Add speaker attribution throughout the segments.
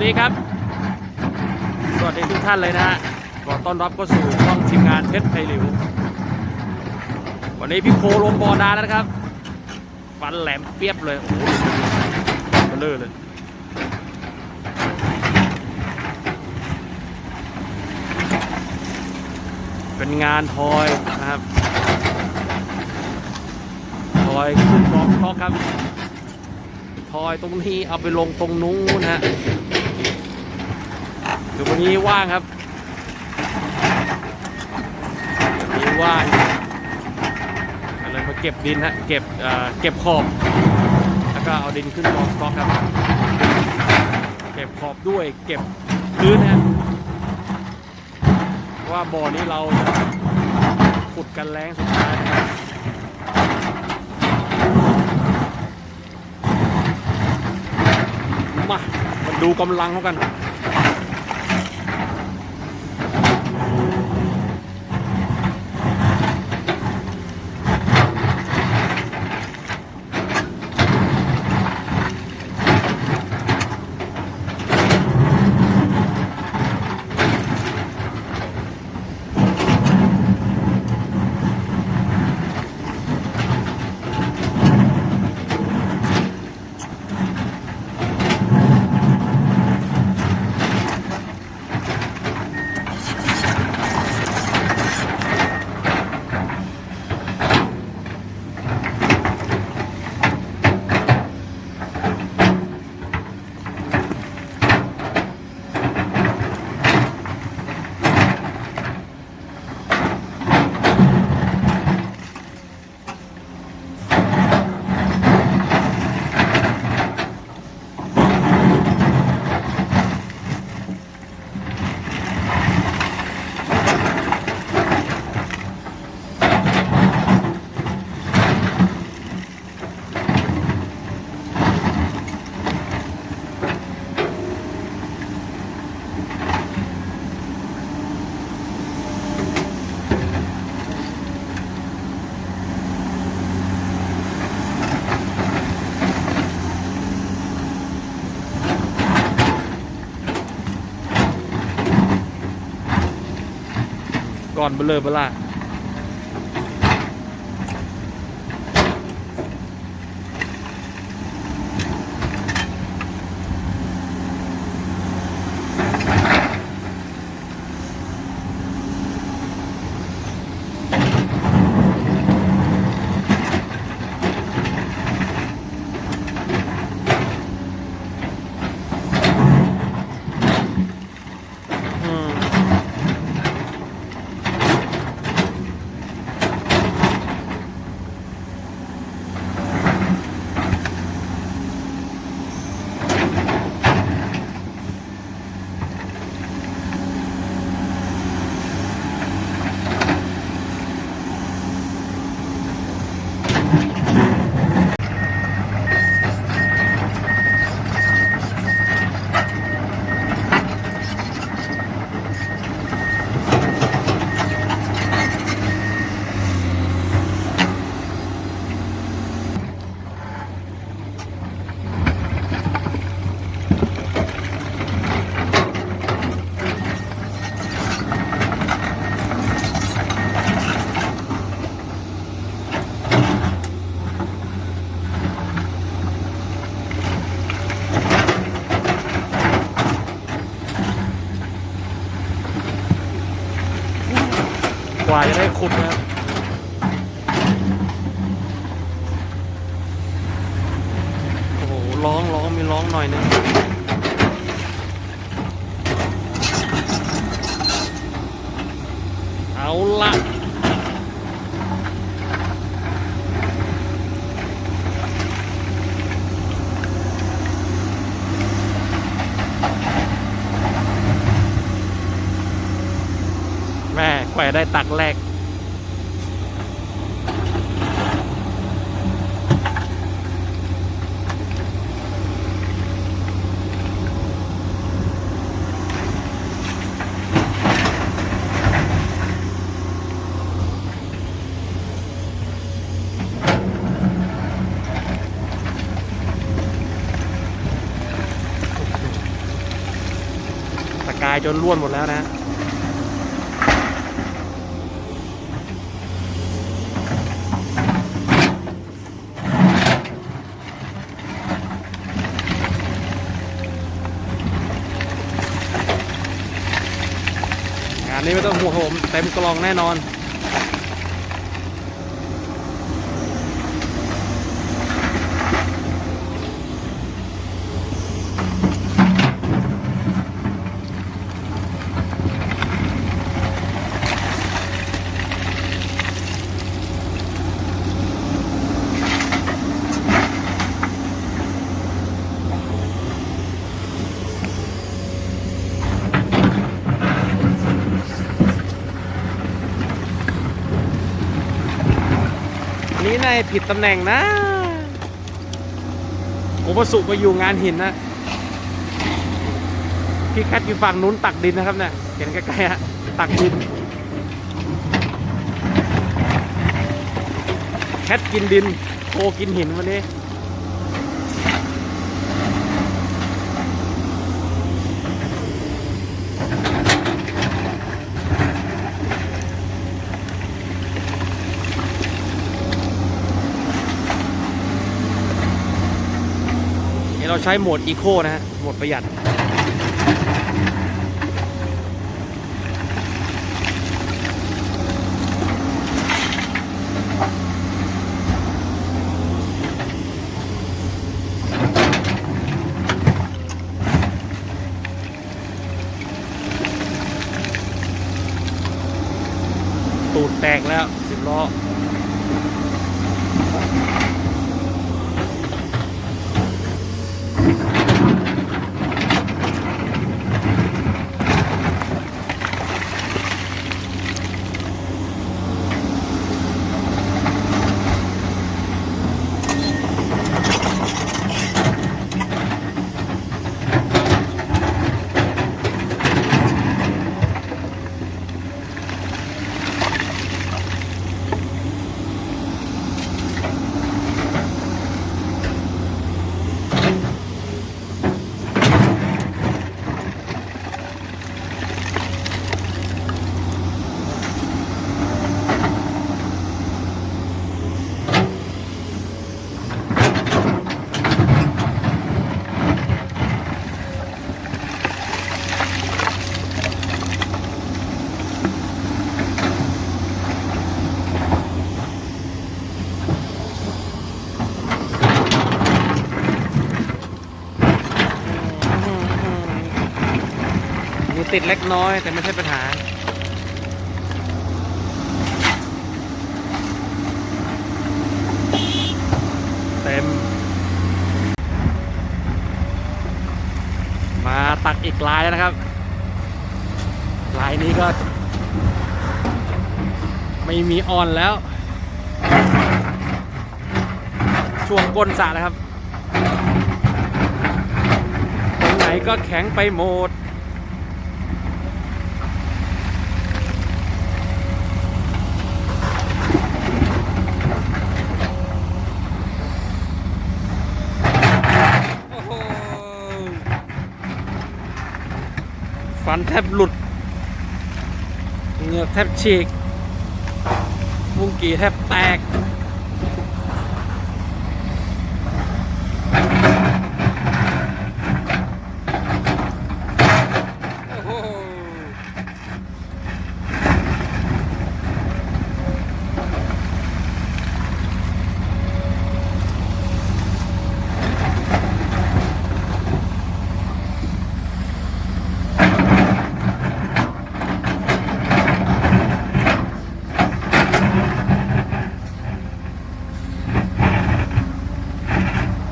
Speaker 1: วัสดีครับ สวัสดีทุกท่านเลยนะฮะขอต้อนรับเข้าสู่ช่องทีมงานเพชรไทยหลิว วันนี้พี่โคลงบอดาแล้วนะครับ ฟันแหลมเปียบเลย โอ้โหเบลอเลยเป็นงานทอยนะครับ ทอยขึ้นบล็อกท็อกครับ ทอยตรงนี้เอาไปลงตรงนู้นนะ ฮะเดี๋ยววันนี้ว่างครับวันนี้ว่างอะไรมาเก็บดินฮะเก็บเก็บขอบ แล้วก็เอาดินขึ้นบล็อกท็อกครับ เก็บขอบด้วยเก็บพื้นฮะเพราะว่าบ่อนี้เราจะขุดกันแรงสุดท้ายนะครับมามาดูกำลังเขากัน อนเบลอเบล่า ว่าจะได้ขุดนะครับโอ้โหร้องร้องมีร้องหน่อยนึงเอาละ ได้ตักแรก ตะกายจนล้วนหมดแล้วนะ นี้ไม่ต้องห่วงผมเต็มกล่องแน่นอน นี้นายผิดตำแหน่งนะผมประสุไปอยู่งานหินนะพี่แคทอยู่ฝั่งนู้นตักดินนะครับเนี่ยเห็นใกล้ๆฮะตักดิน แคทกินดินโคกินหินวันนี้ ใช้โหมดอีโคนะฮะโหมดประหยัด ติดเล็กน้อยแต่ไม่ใช่ปัญหา เต็ม มาตักอีกลายแล้วนะครับ ลายนี้ก็ ไม่มีออนแล้ว ช่วงก้นสระนะครับ ตรงไหนก็แข็งไปหมด โอ้โห ฟันแทบหลุดเหงือกแทบฉีกมุ้งกีแทบแตก โอ้โห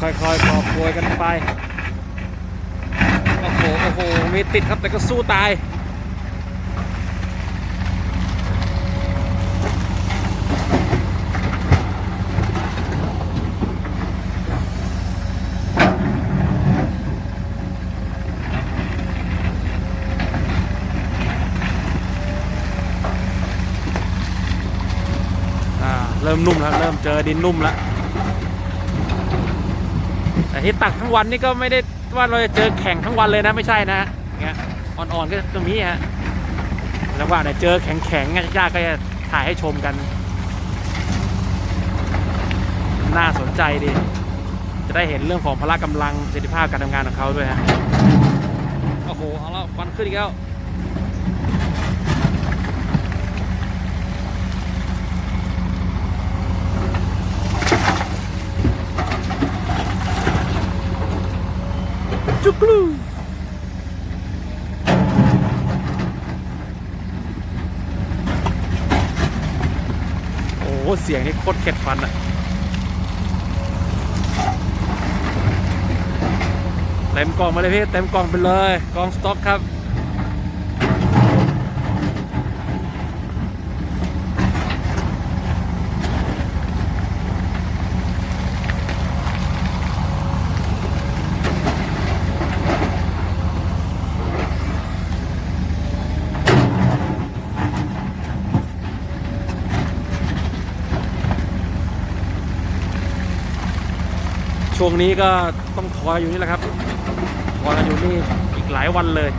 Speaker 1: ค่อยๆ กันไป โอ้โห โอ้โห มีติดครับแต่ก็สู้ตาย เริ่มนุ่มแล้ว เริ่มเจอดินนุ่มแล้ว แต่ที่ตักทั้งวันนี่ก็ไม่ได้ว่าเราจะเจอแข่งทั้งวันเลยนะไม่ใช่นะเงี้ยอ่อนๆก็ตรงนี้ฮะแล้วว่าเนี่ยเจอแข็งๆยากก็จะถ่ายให้ชมกัน น่าสนใจดี จะได้เห็นเรื่องของพละกำลังประสิทธิภาพการทำงานของเขาด้วยฮะโอ้โหเอาล้วควันขึ้นอีกแล้ว โอ้โหเสียงนี่โคตรเข็ดฟันอะเต็มกล่องมาเลยพี่ เต็มกล่องไปเลย กล่องสต็อกครับ ช่วงนี้ก็ต้องคอยอยู่นี่แหละครับคอยกันอยู่นี่อีกหลายวันเลย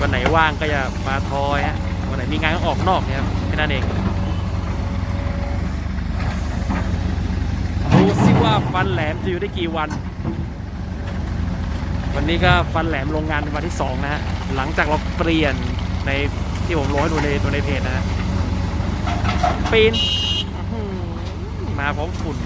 Speaker 1: วันไหนว่างก็จะมาทอยฮะ วันไหนมีงานก็ออกนอกเนี่ยครับแค่นั้นเอง ดูซิว่าฟันแหลมจะอยู่ได้กี่วัน วันนี้ก็ฟันแหลมโรงงานเป็นวันที่สองนะฮะ หลังจากเราเปลี่ยนในที่ผมลงให้ดูในตัวในเพจนะฮะปีนมาพร้อมฝุ่น